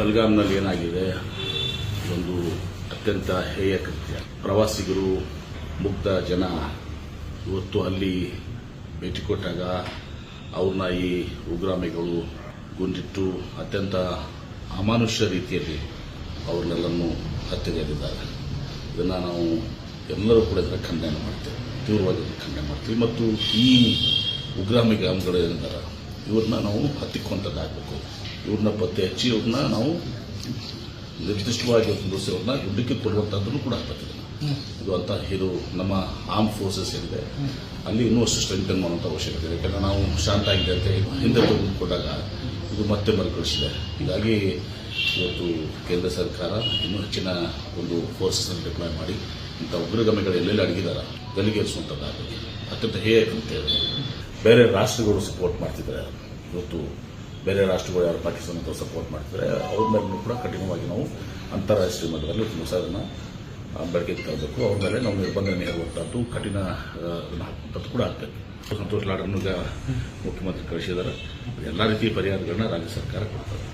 ಬೆಳಗಾಂನಲ್ಲಿ ಏನಾಗಿದೆ? ಒಂದು ಅತ್ಯಂತ ಹೇಯ ಕೃತ್ಯ. ಪ್ರವಾಸಿಗರು, ಮುಗ್ಧ ಜನ ಇವತ್ತು ಅಲ್ಲಿ ಭೇಟಿ ಕೊಟ್ಟಾಗ ಅವ್ರನ್ನ ಈ ಉಗ್ರಾಮಿಗಳು ಗುಂಡಿಟ್ಟು ಅತ್ಯಂತ ಅಮಾನುಷ್ಯ ರೀತಿಯಲ್ಲಿ ಅವ್ರನ್ನೆಲ್ಲನ್ನು ಹತ್ಯೆಗೈದಿದ್ದಾರೆ. ಇದನ್ನು ನಾವು ಎಲ್ಲರೂ ಕೂಡ ಇದರ ಖಂಡನೆ ಮಾಡ್ತೇವೆ. ತೀವ್ರವಾಗಿ ಖಂಡನೆ ಮಾಡ್ತೀವಿ. ಮತ್ತು ಈ ಉಗ್ರಾಮಿಗಳು ಏನಿದ್ದಾರೆ? ಇವ್ರನ್ನ ನಾವು ಹತ್ತಿಕ್ಕುವಂಥದ್ದಾಗಬೇಕು ಇವ್ರನ್ನ ಪತ್ತೆ ಹಚ್ಚಿ ಇವ್ರನ್ನ ನಾವು ನಿರ್ದಿಷ್ಟವಾಗಿ ಇವ್ರನ್ನ ಯುದ್ಧಕ್ಕೆ ಕೊಡುವಂಥದ್ದನ್ನು ಕೂಡ ಆಗ್ತದೆ. ಇದು ಅಂತ ಇದು ನಮ್ಮ ಆರ್ಮ್ ಫೋರ್ಸಸ್ ಏನಿದೆ ಅಲ್ಲಿ ಇನ್ನೂ ಅಷ್ಟು ಸ್ಟ್ರೆಂಥನ್ ಮಾಡುವಂಥ ಅವಶ್ಯಕತೆ ಇದೆ. ಯಾಕಂದರೆ ನಾವು ಶಾಂತ ಆಗಿದೆ ಅಂತ ಹೇಳಿ ಹಿಂದೆ ಕೊಟ್ಟಾಗ ಇದು ಮತ್ತೆ ಮರುಕಳಿಸಿದೆ. ಹೀಗಾಗಿ ಇವತ್ತು ಕೇಂದ್ರ ಸರ್ಕಾರ ಇನ್ನೂ ಹೆಚ್ಚಿನ ಒಂದು ಅನ್ನು ಡಿಪ್ಲಾಯ್ ಮಾಡಿ ಇಂಥ ಉಗ್ರಗಾಮಿಗಳು ಎಲ್ಲೆಲ್ಲಿ ಅಡಗಿದಾರ ಗಲಿಗೇರಿಸುವಂಥದ್ದಾಗಲಿ ಅತ್ಯಂತ ಹೇಯ ಅಂತೇಳಿ ಬೇರೆ ರಾಷ್ಟ್ರಗಳು ಸಪೋರ್ಟ್ ಮಾಡ್ತಿದ್ದಾರೆ ಇವತ್ತು ಬೇರೆ ರಾಷ್ಟ್ರಗಳು ಯಾರು ಪಾಕಿಸ್ತಾನ ಸಪೋರ್ಟ್ ಮಾಡ್ತಿದ್ದಾರೆ ಅವ್ರ ಮೇಲೆ ಕೂಡ ಕಠಿಣವಾಗಿ ನಾವು ಅಂತಾರಾಷ್ಟ್ರೀಯ ಮಟ್ಟದಲ್ಲಿ ಅದನ್ನು ಬೆಳಕಿಗೆ ತರಬೇಕು. ಅವ್ರ ಮೇಲೆ ನಾವು ನಿರ್ಬಂಧನೆ ಹೇರುವಂಥದ್ದು ಕಠಿಣ ಹಾಕುವಂಥದ್ದು ಕೂಡ ಆಗ್ತದೆ. ಸಂತೋಷ್ ಲಾಡನ್ನು ಮುಖ್ಯಮಂತ್ರಿ ಕಳಿಸಿದ್ದಾರೆ. ಎಲ್ಲ ರೀತಿಯ ಪರಿಹಾರಗಳನ್ನ ರಾಜ್ಯ ಸರ್ಕಾರ ಕೊಡ್ತದೆ